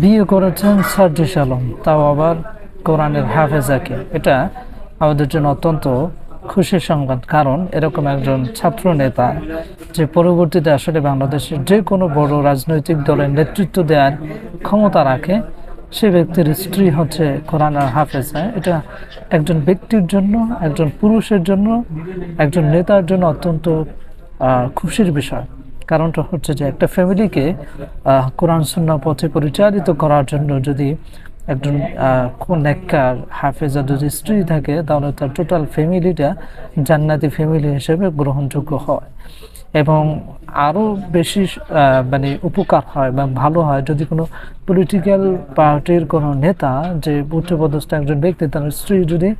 বিয়ে করেছেন সার্জিস আলম তাও আবার কোরআনের হাফেজাকে এটা আমাদের জন্য অত্যন্ত খুশির সংবাদ, কারণ এরকম একজন ছাত্র নেতা যে পরবর্তীতে আসলে বাংলাদেশের যে কোনো বড় রাজনৈতিক দলের নেতৃত্ব দেওয়ার ক্ষমতা রাখে, সে ব্যক্তির স্ত্রী হচ্ছে কোরআন আর হাফেজা এটা একজন ব্যক্তির জন্য, একজন পুরুষের জন্য, একজন নেতার জন্য অত্যন্ত খুশির বিষয়। কারণটা হচ্ছে যে একটা ফ্যামিলিকে কোরআন সুন্না পথে পরিচালিত করার জন্য যদি একজন নেককার হাফেজা যদি স্ত্রী থাকে, তাহলে তার টোটাল ফ্যামিলিটা জান্নাতি ফ্যামিলি হিসেবে গ্রহণযোগ্য হয়। এবং আরও বেশি মানে উপকার হয় বা ভালো হয় যদি কোনো পলিটিক্যাল পার্টির কোনো নেতা যে উচ্চপদস্থ একজন ব্যক্তি, তার স্ত্রী যদি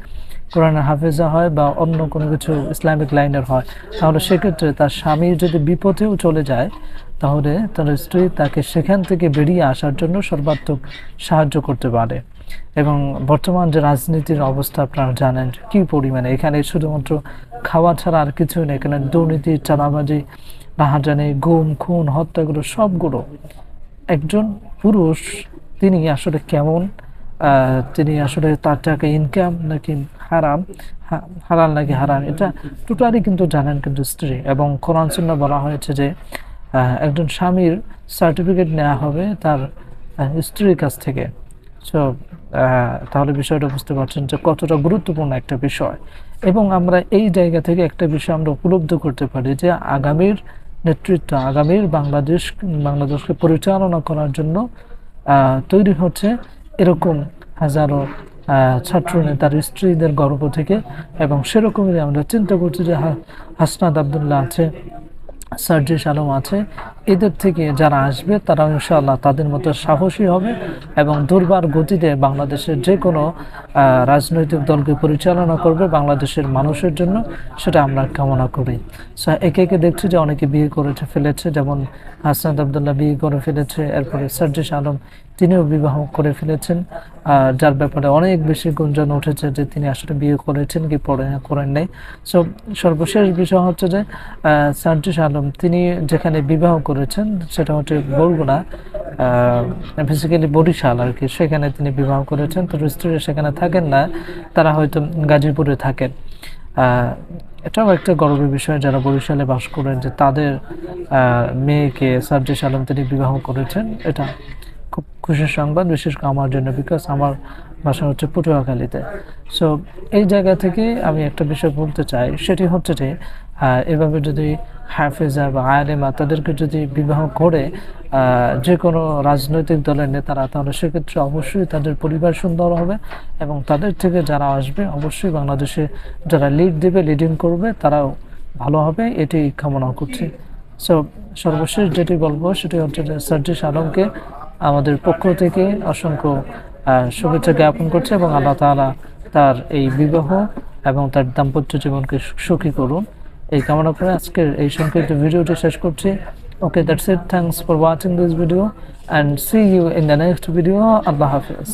কোরআন হাফেজা হয় বা অন্য কোনো কিছু ইসলামিক লাইনের হয়, তাহলে সেক্ষেত্রে তার স্বামী যদি বিপথেও চলে যায় তাহলে তার স্ত্রী তাকে সেখান থেকে বেরিয়ে আসার জন্য সর্বাত্মক সাহায্য করতে পারে। এবং বর্তমান যে রাজনীতির অবস্থা, আপনারা জানেন কী পরিমাণে এখানে শুধুমাত্র খাওয়া ছাড়া আর কিছু নেই। এখানে দুর্নীতি, চাঁদাবাজি রাহাজানি গুম, খুন, হত্যাগুলো সবগুলো একজন পুরুষ, তিনি আসলে কেমন? তিনি আসলে তার টাকা ইনকাম নাকি হারাম? হা- হালাল নাকি হারাম? এটা টোটালি কিন্তু জানেন কিন্তু স্ত্রী। এবং কোরআন বলা হয়েছে যে একজন স্বামীর সার্টিফিকেট নেওয়া হবে তার স্ত্রীর কাছ থেকে। সো তাহলে বিষয়টা বুঝতে পারছেন যে কতটা গুরুত্বপূর্ণ একটা বিষয়। এবং আমরা এই জায়গা থেকে একটা বিষয় আমরা উপলব্ধ করতে পারি যে আগামীর নেতৃত্ব, আগামীর বাংলাদেশ, বাংলাদেশকে পরিচালনা করার জন্য তৈরি হচ্ছে এরকম হাজারো ছাত্র নেতার স্ত্রীদের গর্ব থেকে। এবং সেরকমই আমরা চিন্তা করছি যে হা- হাসনাত আবদুল্লাহ আছে সার্জিস আলম আছে এদের থেকে যারা আসবে তারা ইনশাআল্লাহ তাদের মতো সাহসী হবে এবং দুর্বার গতিতে বাংলাদেশের যে কোনো রাজনৈতিক দলকে পরিচালনা করবে বাংলাদেশের মানুষের জন্য, সেটা আমরা কামনা করি। একে একে দেখছি যে অনেকে বিয়ে করেছে, ফেলেছে, যেমন হাসনাত আবদুল্লাহ বিয়ে করে ফেলেছে, এরপরে সার্জিস আলম তিনিও বিবাহ করে ফেলেছেন। যার ব্যাপারে অনেক বেশি গুঞ্জন উঠেছে যে তিনি আসলে বিয়ে করেছেন কি পরে, করেন নাই। সো সর্বশেষ বিষয় হচ্ছে যে সার্জিস আলম তিনি যেখানে বিবাহ করেছেন, সেটা হচ্ছে বরগুনা বেসিক্যালি বরিশাল আর কি, সেখানে তিনি বিবাহ করেছেন। তো স্ত্রীরা সেখানে থাকেন না, তারা হয়তো গাজীপুরে থাকেন। এটাও একটা গর্বের বিষয় যারা বরিশালে বাস করেন যে তাদের মেয়েকে সার্জিস আলম তিনি বিবাহ করেছেন। এটা খুব খুশির সংবাদ, বিশেষ করে আমার জন্য বিকজ আমার বাসা হচ্ছে পটুয়াখালীতে। সো এই জায়গা থেকে আমি একটা বিষয় বলতে চাই, সেটি হচ্ছে যে এভাবে যদি হাফেজা বা আয়ালেমা তাদেরকে যদি বিবাহ করে যে কোনো রাজনৈতিক দলের নেতারা, তাহলে সেক্ষেত্রে অবশ্যই তাদের পরিবার সুন্দর হবে এবং তাদের থেকে যারা আসবে, অবশ্যই বাংলাদেশে যারা লিড দেবে লিডিং করবে, তারাও ভালো হবে। এটি কামনা করছি। সো সর্বশেষ যেটি বলব, সেটি হচ্ছে যে সার্জিস আলমকে আমাদের পক্ষ থেকে অসংখ্য শুভেচ্ছা জ্ঞাপন করছে এবং আল্লাহ তাআলা তার এই বিবাহ এবং তার দাম্পত্য জীবনকে সুখী করুন। এই কামনা করে আজকের এই সংক্ষিপ্ত ভিডিওটি শেষ করছি। Okay that's it thanks for watching this video and see you in the next video Allah Hafiz.